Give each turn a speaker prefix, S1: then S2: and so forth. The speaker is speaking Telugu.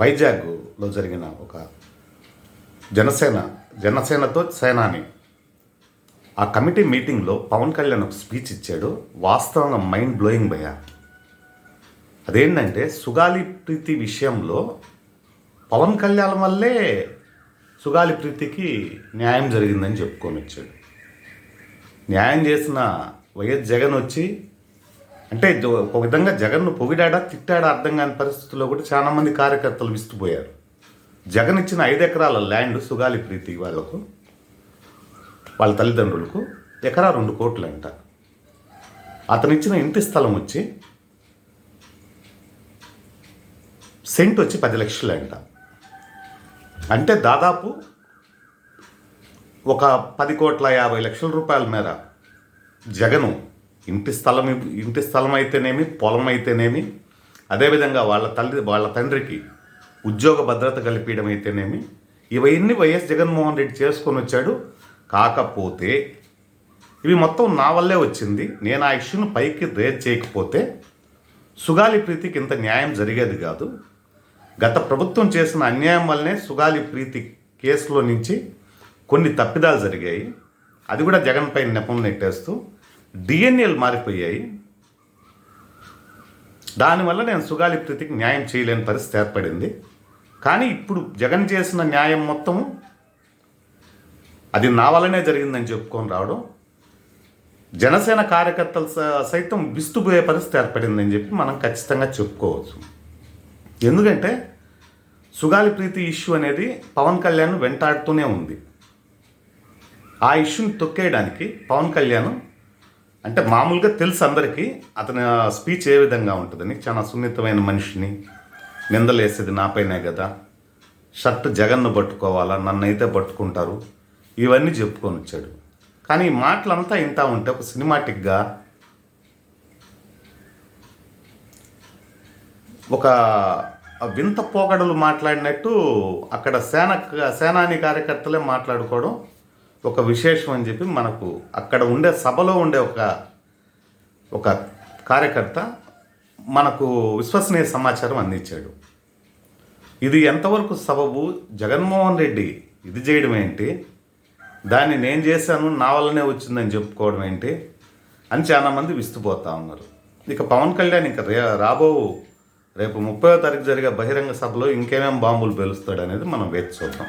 S1: వైజాగ్లో జరిగిన ఒక జనసేన జనసేనతో సేనాని. ఆ కమిటీ మీటింగ్లో పవన్ కళ్యాణ్ ఒక స్పీచ్ ఇచ్చాడు. వాస్తవంగా మైండ్ బ్లోయింగ్ భయ అదేంటంటే సుగాలి ప్రీతి విషయంలో పవన్ కళ్యాణ్ వల్లే సుగాలి ప్రీతికి న్యాయం జరిగిందని చెప్పుకొని వచ్చాడు న్యాయం చేసిన వైఎస్ జగన్ వచ్చి అంటే ఒక విధంగా జగన్ను పొగిడాడా తిట్టాడా అర్థం కాని పరిస్థితుల్లో కూడా చాలా మంది కార్యకర్తలు విస్తుపోయారు. జగన్ ఇచ్చిన ఐదు ఎకరాల ల్యాండ్ సుగాలి ప్రీతి వాళ్ళకు వాళ్ళ తల్లిదండ్రులకు ఎకరా రెండు కోట్లు అంట అతను ఇచ్చిన ఇంటి స్థలం వచ్చి సెంట్ వచ్చి పది లక్షలు అంట అంటే దాదాపు ఒక పది కోట్ల యాభై లక్షల రూపాయల మేర జగను ఇంటి స్థలం ఇంటి స్థలం అయితేనేమి పొలం అయితేనేమి అదేవిధంగా వాళ్ళ తల్లి వాళ్ళ తండ్రికి ఉద్యోగ భద్రత కల్పించడం అయితేనేమి ఇవన్నీ వైఎస్ జగన్మోహన్ రెడ్డి చేసుకొని వచ్చాడు. కాకపోతే ఇవి మొత్తం నా వల్లే వచ్చింది. నేను ఆ ఇష్యూను పైకి రేజ్ చేయకపోతే సుగాలి ప్రీతికి ఇంత న్యాయం జరిగేది కాదు. గత ప్రభుత్వం చేసిన అన్యాయం వల్లనే సుగాలి ప్రీతి కేసులో నుంచి కొన్ని తప్పిదాలు జరిగాయి. అది కూడా జగన్ పై నెపం నెట్టేస్తూ డిఎన్ఏలు మారిపోయాయి. దానివల్ల నేను సుగాలి ప్రీతికి న్యాయం చేయలేని పరిస్థితి ఏర్పడింది. కానీ ఇప్పుడు జగన్ చేసిన న్యాయం మొత్తము అది నా వల్లనే జరిగిందని చెప్పుకొని రావడం జనసేన కార్యకర్తలు స- సైతం విస్తుపోయే పరిస్థితి ఏర్పడిందని చెప్పి మనం ఖచ్చితంగా చెప్పుకోవచ్చు. ఎందుకంటే సుగాలి ప్రీతి ఇష్యూ అనేది పవన్ కళ్యాణ్ వెంటాడుతూనే ఉంది. ఆ ఇష్యూని తొక్కేయడానికి పవన్ కళ్యాణ్ అంటే మామూలుగా తెలుసు అందరికీ అతని స్పీచ్ ఏ విధంగా ఉంటుందని చాలా సున్నితమైన మనిషిని నిందలేసేది నాపైనే కదా? షర్ట్ జగన్ను పట్టుకోవాలా? నన్నైతే పట్టుకుంటారు? ఇవన్నీ చెప్పుకొని వచ్చాడు. కానీ ఈ మాటలంతా ఇంటా ఉంటే ఒక సినిమాటిక్గా ఒక వింత పోకడలు మాట్లాడినట్టు అక్కడ సేన సేనాని కార్యకర్తలే మాట్లాడుకోవడం ఒక విశేషం అని చెప్పి మనకు అక్కడ ఉండే సభలో ఉండే ఒక ఒక కార్యకర్త మనకు విశ్వసనీయ సమాచారం అందించాడు. ఇది ఎంతవరకు సబబు? జగన్మోహన్ రెడ్డి ఇది చేయడం ఏంటి? దాన్ని నేను చేశాను నా వల్లనే వచ్చిందని చెప్పుకోవడం ఏంటి? అని చాలామంది విస్తుపోతా ఉన్నారు. ఇక పవన్ కళ్యాణ్ ఇంకా రే రాబో రేపు ముప్పై తారీఖు జరిగే బహిరంగ సభలో ఇంకేమేం బాంబులు పేలుస్తాడు అనేది మనం వేచి చూద్దాం.